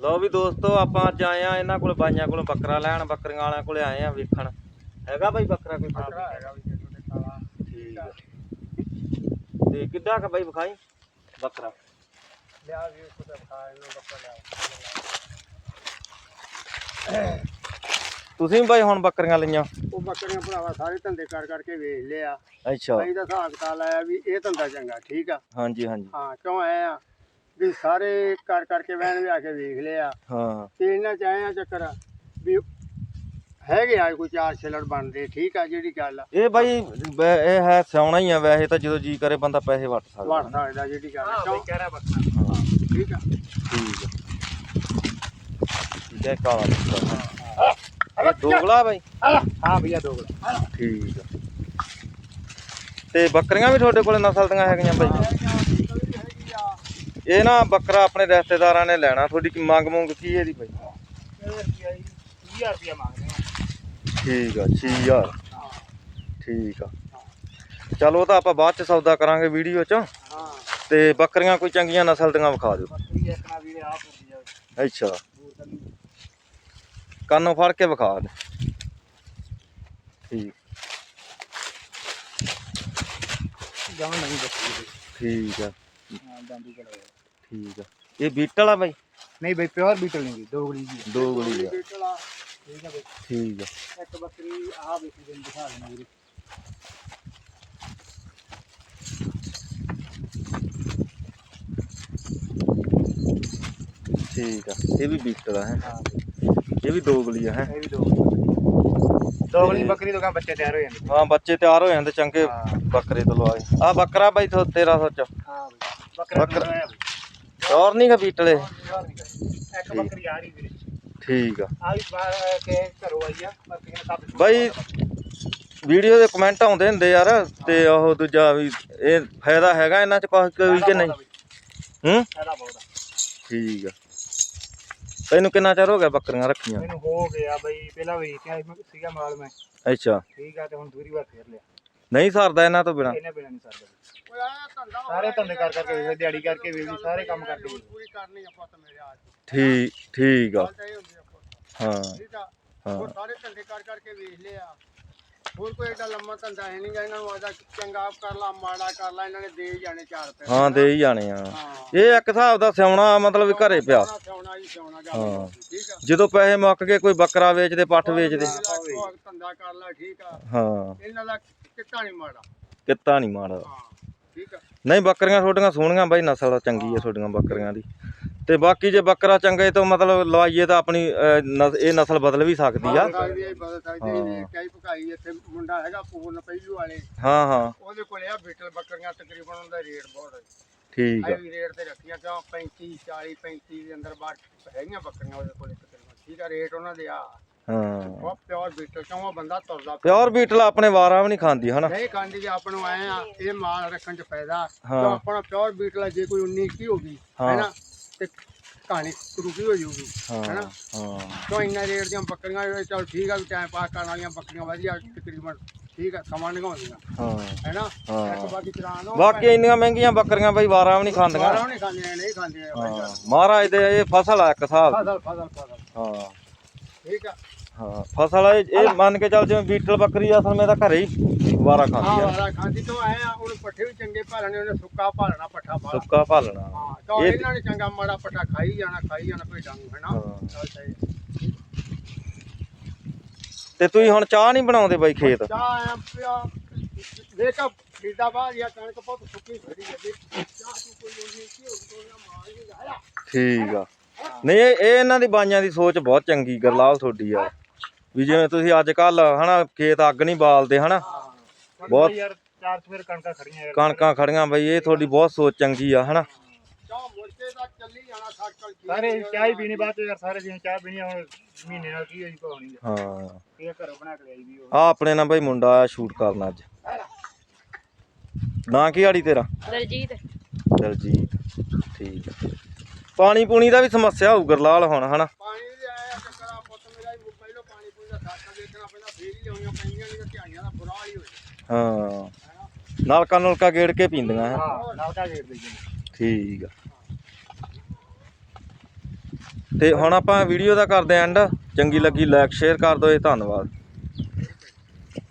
ਲਓ ਵੀ ਦੋਸਤੋ ਆਪਾਂ ਅੱਜ ਆਏ ਆ ਇਹਨਾਂ ਕੋਲ ਬਾਈਆਂ ਕੋਲ ਬੱਕਰਾ ਲੈਣ ਬੱਕਰੀਆਂ ਵਾਲਿਆਂ ਕੋਲੇ ਆਏ ਆ ਵੇਖਣ। ਹੈਗਾ ਬਾਈ ਬੱਕਰਾ ਕੋਈ? ਬੱਕਰਾ ਹੈਗਾ ਵੀ ਦੇਖੋ ਤੇ ਕਾਲਾ ਠੀਕ ਆ। ਤੇ ਕਿੱਡਾ ਕ ਬਾਈ ਵਿਖਾਈ? ਬੱਕਰਾ। ਲਿਆ ਵੀ ਕੁਝ ਖਾ ਇਹਨੂੰ ਬੱਕਰਾ ਲਿਆ। ਤੁਸੀਂ ਬਾਈ ਹੁਣ ਬੱਕਰੀਆਂ ਲਈਆਂ? ਉਹ ਬੱਕਰੀਆਂ ਭਰਾਵਾ ਸਾਰੇ ਧੰਦੇ ਕਰ ਕਰਕੇ ਵੇਚ ਲਿਆ। ਅੱਛਾ। ਅਸੀਂ ਤਾਂ ਹਿਸਾਬ ਕਿਤਾਬ ਲਾਇਆ ਵੀ ਇਹ ਧੰਦਾ ਚੰਗਾ ਠੀਕ ਆ? ਹਾਂਜੀ ਹਾਂਜੀ। ਹਾਂ ਕਿਉਂ ਆਏ ਆ? ਵੀ ਸਾਰੇ ਕਰ ਕਰਕੇ ਵੈਨ ਵੀ ਆ ਕੇ ਵੇਖ ਲਿਆ। ਹਾਂ। ਤੇ ਇਹਨਾਂ ਚ ਆਏ ਆ ਚੱਕਰ ਵੀ ਹੈਗੇ ਆ ਕੋਈ ਚਾਰ ਛਿਲੜ ਬਣਦੇ ਠੀਕ ਆ ਜਿਹੜੀ ਗੱਲ ਆ। ਇਹ ਬਾਈ ਵੈ- ਇਹ ਹੈ ਸਿਆਉਣਾ ਹੀ ਆ ਵੈਸੇ ਤਾਂ ਜਦੋਂ ਜੀ ਕਰੇ ਬੰਦਾ ਪੈਸੇ ਵੱਟ ਸਕਦਾ। ਵੜ ਸਕਦਾ ਜਿਹੜੀ ਗੱਲ ਆ, ਕਿਉਂ? ਹਾਂ ਠੀਕ ਆ। ਠੀਕ ਆ। ਠੀਕ ਹੈ ਕਾਲਾ ਬੱਕਰਾ ਇਹ ਦੋਗਲਾ ਬਾਈ? ਹਾਂ ਭਈਆ ਦੋ ਗਲਾ ਠੀਕ ਆ। ਤੇ ਬੱਕਰੀਆਂ ਵੀ ਤੁਹਾਡੇ ਕੋਲ ਨਸਲ ਦੀਆਂ ਹੈਗੀਆਂ ਬਾਈ? ਇਹ ਨਾ ਬੱਕਰਾ ਆਪਣੇ ਰਿਸ਼ਤੇਦਾਰਾਂ ਨੇ ਲੈਣਾ ਤੁਹਾਡੀ ਕੀ ਮੰਗ ਮੁੰਗ ਕੀ ਇਹਦੀ ਬਾਈ? ਇਹ ਰੁਪਿਆ ਜੀ 20000 ਰੁਪਿਆ ਮੰਗਦੇ ਆ ਠੀਕ ਆ 6000 ਠੀਕ ਆ। ਚਲੋ ਤਾਂ ਆਪਾਂ ਬਾਅਦ ਚ ਸੌਦਾ ਕਰਾਂਗੇ ਵੀਡੀਓ ਚ। ਤੇ ਬੱਕਰੀਆਂ ਕੋਈ ਚੰਗੀਆਂ ਨਸਲ ਦੀਆਂ ਵਿਖਾ ਦਿਓ। ਅੱਛਾ। ਕੰਨੀ ਫੜ ਕੇ ਵਿਖਾ ਦੇ। ਠੀਕ। ਗਾਂ ਨਹੀਂ ਬੱਕਰੀ ਠੀਕ ਆ। ਹਾਂ ਜਾਂਦੀ ਚਲਾ ਠੀਕ ਆ। ਇਹ ਬੀਟਲ ਆ ਬਾਈ? ਨਹੀਂ ਬਈ ਪਿਓਰ ਬੀਟਲ ਨਹੀਂ ਦੀ ਦੋਗਲੀ ਜੀ। ਦੋ ਗਲੀ ਆ। ਬੀਟਲਾ ਠੀਕ ਆ ਬਈ। ਠੀਕ ਆ। ਇੱਕ ਬੱਕਰੀ ਆਹ ਵੇਖੀ ਤੈਨੂੰ ਦਿਖਾ ਦਿੰਦਾ ਵੀਰੇ। ਠੀਕ ਆ। ਇਹ ਵੀ ਬੀਟਲ ਆ ਹੈ। ਇਹ ਵੀ ਦੋ ਗਲੀ ਆ ਹੈ। ਇਹ ਵੀ ਦੋਗਲੀ ਬੱਕਰੀ ਤੋਂ ਕਾ ਬੱਚੇ ਤਿਆਰ ਹੋ ਜਾਂਦੇ। ਹਾਂ ਬੱਚੇ ਤਿਆਰ ਹੋ ਜਾਂਦੇ ਚੰਗੇ। ਬੱਕਰੇ ਤੋਂ ਲਵਾਏ ਆ ਬੱਕਰਾ ਬਾਈ ਤੇਰਾ ਸੋਚ ਹਾਂ ਬਈ। ਬੱਕਰਾ ਹੋਰ ਨਹੀਂ ਗਾ ਬੀਟਲੇ। ਇੱਕ ਬੱਕਰੀ ਆ ਰਹੀ ਵੀਰੇ। ਠੀਕ ਆ। ਆ ਵੀ ਬਾਹਰ ਕੇ ਘਰੋਂ ਆਈ ਆ ਬੱਕਰੀਆਂ ਸਭ ਬਾਈ ਵੀਡੀਓ ਦੇ ਕਮੈਂਟ ਆਉਂਦੇ ਹੁੰਦੇ ਯਾਰ ਤੇ ਉਹ ਦੂਜਾ ਵੀ ਇਹ ਫਾਇਦਾ ਹੈਗਾ ਇਹਨਾਂ ਚ ਕੋਈ ਕਿ ਨਹੀਂ? ਹੂੰ? ਫਾਇਦਾ ਬਹੁਤ ਆ। ਠੀਕ ਆ। ਤੈਨੂੰ ਕਿੰਨਾ ਚਿਰ ਹੋ ਗਿਆ ਬੱਕਰੀਆਂ ਰੱਖੀਆਂ? ਮੈਨੂੰ ਹੋ ਗਿਆ ਬਈ ਪਹਿਲਾਂ ਵੇਚਿਆ ਸੀਗਾ ਮਾਲ ਮੈਂ। ਅੱਛਾ। ਠੀਕ ਆ ਤੇ ਹੁਣ ਦੂਰੀ ਵਾਰ ਫੇਰ ਲਿਆ। ਨਹੀਂ ਸਰਦਾ ਇਹਨਾਂ ਤੋਂ ਬਿਨਾ। ਇਹਨੇ ਬਿਨਾ ਨਹੀਂ ਸਰਦਾ। ਸਾਰੇ ਧੰਦੇ ਕਰ ਕਰਕੇ ਵੇਖਦੇ ਦਿਹਾੜੀ ਕਰਕੇ ਵੇਖਦੇ ਸਾਰੇ ਕੰਮ ਕਰਕੇ ਵੇਖਦੇ। ਪੂਰੀ ਕਰਨੀ ਆ ਪੁੱਤ ਮੇਰੇ ਆ ਠੀਕ ਠੀਕ ਆ। ਹਾਂ ਹੋਰ ਸਾਰੇ ਧੰਦੇ ਕਰ ਕਰਕੇ ਵੇਖ ਲਿਆ। ਹੋਰ ਕੋਈ ਏਡਾ ਲੰਮਾ ਧੰਦਾ ਹੈ ਨਹੀਂਗਾ ਇਹਨਾਂ ਨੂੰ ਆਦਾ ਚੰਗਾ ਕਰ ਲਾ ਮਾੜਾ ਕਰ ਲਾ ਇਹਨਾਂ ਨੇ ਦੇ ਹੀ ਜਾਣੇ ਚਾਰ ਪੈਸੇ। ਹਾਂ ਦੇ ਹੀ ਜਾਣੇ ਆ। ਇਹ ਇੱਕ ਹਿਸਾਬ ਦਾ ਸਿਆਉਣਾ ਮਤਲਬ ਘਰੇ ਪਿਆ। ਹੀ ਹਾਂ। ਆ? ਜਦੋਂ ਪੈਸੇ ਮੁੱਕ ਗਏ ਕੋਈ ਬੱਕਰਾ ਵੇਚਦੇ ਪੱਠ ਵੇਚਦੇ। ਧੰਦਾ ਕਰ ਲਾ ਠੀਕ ਆ। ਹਾਂ। ਇਹਨਾਂ ਦਾ ਕਿੱਤਾ ਨਹੀਂ ਮਾੜਾ। ਕਿੱਤਾ ਨਹੀਂ ਮਾੜਾ। ਠੀਕ ਆ। ਨਹੀਂ ਬੱਕਰੀਆਂ ਤੁਹਾਡੀਆਂ ਸੋਹਣੀਆਂ ਬਾਈ ਨਸਲ ਚੰਗੀ ਆ ਤੁਹਾਡੀਆਂ ਬੱਕਰੀਆਂ ਦੀ। ਤੇ ਬਾਕੀ ਜੇ ਬੱਕਰਾ ਚੰਗੇ ਤੋਂ ਮਤਲਬ ਲਵਾਈਏ ਤਾਂ ਆਪਣੀ ਅਹ, ਨਸ- ਇਹ ਨਸਲ ਬਦਲ ਵੀ ਸਕਦੀ ਆ। ਬਦਲ ਸਕਦੀ ਹੈ, ਬਦਲ ਸਕਦੀ ਹਾਂ। ਹੈ ਕਈ ਭਕਾਈ ਇੱਥੇ ਮੁੰਡਾ ਹੈਗਾ ਪੂਰਨ ਪਹਿਲੂ ਵਾਲੇ। ਹਾਂ ਹਾਂ। ਉਹਦੇ ਕੋਲੇ ਆ ਬੀਟਲ ਬੱਕਰੀਆਂ ਤਕਰੀਬਨ ਉਹਦਾ ਰੇਟ ਬਹੁਤ ਹੈ ਠੀਕ ਆ। ਹਾਈ ਰੇਟ ਤੇ ਰੱਖੀਆਂ ਕਿਉਂ? 35 40 35 ਦੇ ਅੰਦਰ ਬਾਹਰ ਹੈਗੀਆਂ ਬੱਕਰੀਆਂ ਉਹਦੇ ਕੋਲੇ ਤਕਰੀਬਨ। ਠੀਕ ਆ ਰੇਟ ਉਹਨਾਂ ਦੇ ਆ। ਹਾਂ। ਪਿਓਰ ਬੀਟਲ ਕਿਉਂ ਉਹ ਬੰਦਾ ਤੁਰਦਾ ਪਿਓਰ ਬੀਟਲ ਆਪਣੇ ਵਾਰਾਂ ਵੀ ਨਹੀਂ ਖਾਂਦੀ ਹਨਾ? ਨਹੀਂ ਖਾਂਦੀ ਜੇ ਆਪਾਂ ਨੂੰ ਆਏ ਆ ਇਹ ਮਾਲ ਰੱਖਣ ਚ ਫਾਇਦਾ। ਹਾਂ। ਜੋ ਆਪਣਾ ਪਿਓਰ ਬੀਟਲ ਆ, ਜੇ ਕੋਈ 19 ਕੀ ਹੋ ਗਈ ਹਾਂ। ਹੈਨਾ ਤੇ ਕਹਾਣੀ ਰੁਕੀ ਹੋ ਜਾਊਗੀ ਹਾਂ ਹੈਨਾ ਹਾਂ। ਕਿਉਂ ਇੰਨਾ ਰੇਟ ਦੀਆਂ ਬੱਕਰੀਆਂ ਇਹ ਚਲ ਠੀਕ ਆ ਵੀ ਟਾਈਮ ਪਾਸ ਕਰਨ ਵਾਲੀਆਂ ਬੱਕਰੀਆਂ ਵਧੀਆ ਤਕਰੀਬਨ ਠੀਕ ਆ ਸਮਾਂ ਨਿਗਾਉਂਦੀਆਂ ਹਾਂ। ਹੈਨਾ ਹਾਂ। ਇੱਕ ਬਾਕੀ ਉਹ ਬਾਕੀ ਇੰਨੀਆਂ ਮਹਿੰਗੀਆਂ ਬੱਕਰੀਆਂ ਬਈ ਵਾਰਾਂ ਵੀ ਨਹੀਂ ਖਾਂਦੀਆਂ। ਬਾਹਰੋਂ ਨਹੀਂ ਖਾਂਦੀਆਂ ਨਹੀਂ ਖਾਂਦੀਆਂ ਹਾਂ। ਮਹਾਰਾਜ ਦੇ ਇਹ ਫਸਲ ਆ ਇੱਕ ਹਿਸਾਬ ਦੀ। ਫਸਲ ਫਸਲ ਫਸਲ। ਹਾਂ। ਠੀਕ ਆ। ਹਾਂ ਫਸਲ ਇਹ ਇਹ ਮੰਨ ਕੇ ਚੱਲ ਜਿਵੇਂ ਬੀਟਲ ਬੱਕਰੀ ਅਸਲ ਮੈਂ ਤਾਂ ਘਰੇ ਹੀ ਵਾਰਾ ਖਾਂਦੀ ਆ। ਵਾਲਾ ਖਾਂਦੀ ਤੋਂ ਆਏ ਆ ਉਹਨੂੰ ਪੱਠੇ ਵੀ ਚੰਗੇ ਭਾਲਣੇ ਉਹਨੇ ਸੁੱਕਾ ਭਾਲਣਾ ਪੱਠਾ ਭਾਲ ਸੁੱਕਾ ਭਾਲਣਾ। ਹਾਂ ਤਾਂ ਇਹ- ਇਹਨਾਂ ਨੇ ਚੰਗਾ ਮਾੜਾ ਪੱਠਾ ਖਾਈ ਜਾਣਾ ਖਾਈ ਜਾਣਾ ਭੇਡਾਂ ਨੂੰ? ਹੈਨਾ ਹਾਂ। ਚੱਲ ਸਹੀ ਤੇ ਤੁਸੀਂ ਹੁਣ ਚਾਹ ਨਹੀਂ ਬਣਾਉਂਦੇ ਬਾਈ ਖੇਤ? ਚਾਹ ਆ ਪਿਆ ਦੇਖਾ ਫੀਦਾ ਬਾਅਦ ਜਾਂ ਕਣਕ ਪੁੱਤ ਸੁੱਕੀ ਖੜੀ ਹੈ ਦੇਖ। ਚਾਹ ਤੂੰ ਕੋਈ ਨਹੀਂ ਕੀ ਹੋ ਗਿਆ ਮਾਰ ਨਹੀਂ ਆਇਆ ਠੀਕ ਆ। ਨਹੀਂ ਇਹ ਇਹ ਇਹਨਾਂ ਦੀ ਬਾਈਆਂ ਦੀ ਸੋਚ ਬਹੁਤ ਚੰਗੀ ਗਰਲਾਲ ਤੁਹਾਡੀ ਆ। ਵੀ ਜਿਵੇਂ ਤੁਸੀਂ ਅੱਜ ਕੱਲ ਹਨਾ ਖੇਤ ਅੱਗ ਨਹੀਂ ਬਾਲਦੇ ਹਨਾ। ਬਹੁਤ- ਬਹੁਤ ਯਾਰ ਚਾਰ ਸਵੇਰ ਕਣਕਾਂ ਖੜੀਆਂ ਯਾਰ। ਕਣਕਾਂ ਖੜੀਆਂ ਬਈ ਇਹ ਤੁਹਾਡੀ ਬਹੁਤ ਸੋਚ ਚੰਗੀ ਆ ਹਨਾ। ਚਾਹ ਮੁਰਕੇ ਦਾ ਚੱਲੀ ਜਾਣਾ ਸਾਕਲ ਸਾਰੇ ਚਾਹ ਹੀ ਪੀਣੀ ਬਾਅਦ ਚ ਯਾਰ ਸਾਰੇ ਦਿਨ ਚਾਹ ਪੀਣੀ ਹੁਣ ਮਹੀਨੇ ਨਾਲ ਕੀ ਹੋਈ ਪਾਉਣੀ ਹਾਂ। ਇਹ ਘਰੋਂ ਬਣਾ ਕੇ ਲਈ ਵੀ ਉਹ। ਆ ਆਪਣੇ ਨਾਲ ਬਈ ਮੁੰਡਾ ਆਇਆ ਸ਼ੂਟ ਕਰਨ ਅੱਜ। ਨਾਂ ਕੀ ਆੜੀ ਤੇਰਾ? ਦਲਜੀਤ। ਦਲਜੀਤ। ਠੀਕ ਆ। ਪਾਣੀ ਪੂਣੀ ਦਾ ਵੀ ਸਮੱਸਿਆ ਹੋਊ ਗਰਲਾਲ ਹੁਣ ਹਨਾ? ਪਾਣੀ ਦੇ ਆਇਆ ਚੱਕਰਾ ਪੁੱਤ ਮੇਰਾ ਵੀ ਪਹਿਲਾਂ ਪਾਣੀ ਪੂਣੀ ਦਾ ਸਾਕਲ ਦੇਖਣਾ ਪਹਿਲਾਂ ਫੇਰ ਹੀ ਲਿਆਉਣੀਆਂ ਪੈਂਦੀਆਂ ਨਹੀਂ ਤਾਂ ਧਿਆਈਆਂ ਦਾ ਬੁਰਾ ਹਾਲ ਹੀ ਹੋ ਜਾਂਦਾ। ਹਾਂ। ਨਲਕਾ ਨੁਲਕਾ ਗੇੜ ਕੇ ਪੀਂਦੀਆਂ ਹੈ? ਹਾਂ ਨਾਲ ਕਾ ਗੇੜ ਦੇ ਠੀਕ ਆ। ਤੇ ਹੁਣ ਆਪਾਂ ਵੀਡੀਓ ਦਾ ਕਰਦੇ ਐਂਡ ਚੰਗੀ ਲੱਗੀ ਲਾਈਕ ਸ਼ੇਅਰ ਕਰ ਦਿਓ ਧੰਨਵਾਦ।